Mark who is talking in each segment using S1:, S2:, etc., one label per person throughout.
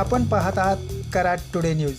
S1: आपण पाहत आहात कराड टुडे न्यूज.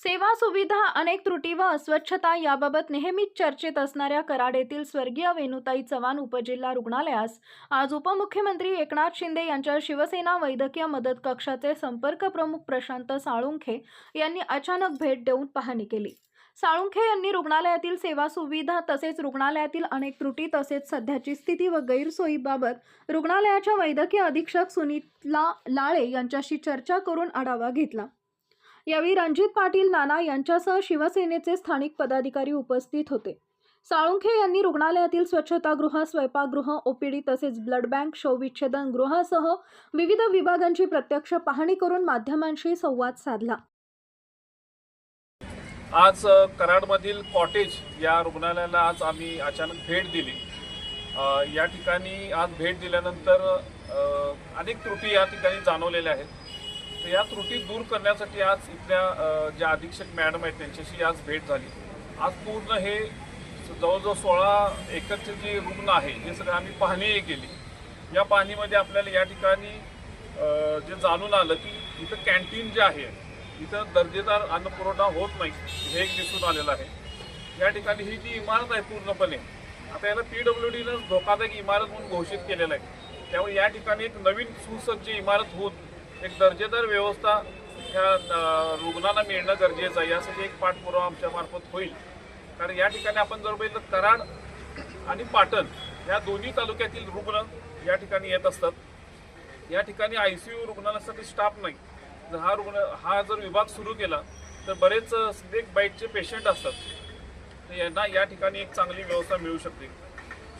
S2: सेवा सुविधा अनेक त्रुटी व अस्वच्छता याबाबत नेहमीच चर्चेत असणाऱ्या कराड येथील स्वर्गीय वेणुताई चव्हाण उपजिल्हा रुग्णालयास आज उपमुख्यमंत्री एकनाथ शिंदे यांच्या शिवसेना वैद्यकीय मदत कक्षाचे संपर्क प्रमुख प्रशांत साळुंखे यांनी अचानक भेट देऊन पाहणी केली. साळुंखे यांनी रुग्णालयातील सेवा सुविधा तसेच रुग्णालयातील अनेक त्रुटी तसेच सध्याची स्थिती व गैरसोयीबाबत रुग्णालयाच्या वैद्यकीय अधीक्षक सुनीतला लाळे यांच्याशी चर्चा करून आढावा घेतला. यावेळी रणजित पाटील नाना यांच्यासह शिवसेनेचे स्थानिक पदाधिकारी उपस्थित होते. साळुंखे यांनी रुग्णालयातील स्वच्छतागृह स्वयंपाकगृह ओपीडी तसेच ब्लड बँक शवविच्छेदन गृहासह विविध विभागांची प्रत्यक्ष पाहणी करून माध्यमांशी संवाद साधला.
S3: आज कराडमधील कॉटेज या रुग्णालयाला आज आम्ही अचानक भेट दिली. या ठिकाणी आज भेट दिल्यानंतर अनेक त्रुटी या ठिकाणी जाणवलेल्या आहेत. तर या त्रुटी दूर करण्यासाठी आज इथल्या ज्या अधीक्षक मॅडम आहेत त्यांच्याशी आज भेट झाली. आज पूर्ण हे जवळजवळ सोळा एकरचे जे रुग्ण आहे हे सगळं आम्ही पाहणी केली. या पाहणीमध्ये आपल्याला या ठिकाणी जे जाणून आलं की इथं कॅन्टीन जे आहे इथं दर्जेदार अन्नपुरवठा होत नाही. हे एक दिसून आलेलं आहे. या ठिकाणी ही जी इमारत आहे पूर्णपणे आता याला पी डब्ल्यू डीनं धोकादायक इमारत म्हणून घोषित केलेलं आहे. त्यामुळे या ठिकाणी एक नवीन सुसज्ज इमारत होऊन एक दर्जेदार व्यवस्था ह्या रुग्णांना मिळणं गरजेचं आहे. यासाठी एक पाठपुरावा आमच्या मार्फत होईल. कारण या ठिकाणी आपण जर बघितलं कराड आणि पाटण ह्या दोन्ही तालुक्यातील रुग्ण या ठिकाणी येत असतात. या ठिकाणी आय सी यू रुग्णालयासाठी स्टाफ नाही. हा रुग्ण हा जर विभाग सुरू केला तर बरेच स्नेक बाईटचे पेशंट असतात. तर यांना या ठिकाणी एक चांगली व्यवस्था मिळू शकते.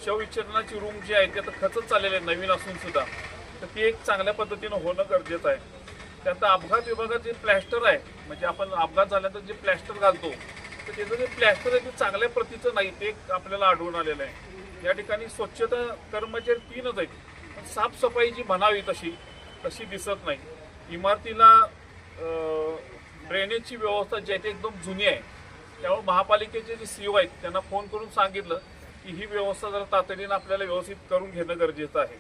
S3: शवविच्छेदनाची रूम जी आहे ती आता खचत चाललेली आहे नवीन असून सुद्धा. तर ती एक चांगल्या पद्धतीनं होणं गरजेचं आहे. त्यात अपघात विभागात जे प्लॅस्टर आहे म्हणजे आपण अपघात झाल्यानंतर जे प्लॅस्टर घालतो तर त्याचं जे प्लॅस्टर आहे ते चांगल्या प्रतीचं नाही ते एक आपल्याला आढळून आलेलं आहे. या ठिकाणी स्वच्छता कर्मचारी तीनच आहेत. पण साफसफाई जी म्हणावी तशी तशी दिसत नाही. इमारतीला ड्रेनेजची व्यवस्था जी आहे ती एकदम जुनी आहे. त्यामुळे महापालिकेचे जे सी आहेत त्यांना फोन करून सांगितलं की ही व्यवस्था जरा तातडीनं आपल्याला व्यवस्थित करून घेणं गरजेचं आहे.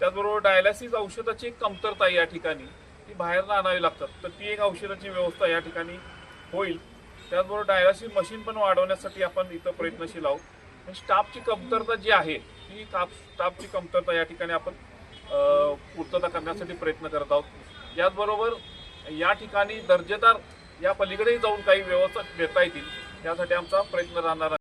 S3: त्याचबरोबर डायलिसिस औषधाची एक कमतरता आहे या ठिकाणी ती बाहेरनं आणावी लागतात. तर ती एक औषधाची व्यवस्था या ठिकाणी होईल. त्याचबरोबर डायलिसिस मशीन पण वाढवण्यासाठी आपण इथं प्रयत्नशील आहोत. आणि स्टाफची कमतरता जी आहे ती काप स्टाफची कमतरता या ठिकाणी आपण पूर्तता करण्यासाठी प्रयत्न करत आहोत. याचबरोबर या ठिकाणी दर्जेदार या पलीकडेही जाऊन काही व्यवस्था घेता येतील यासाठी आमचा प्रयत्न राहणार आहे.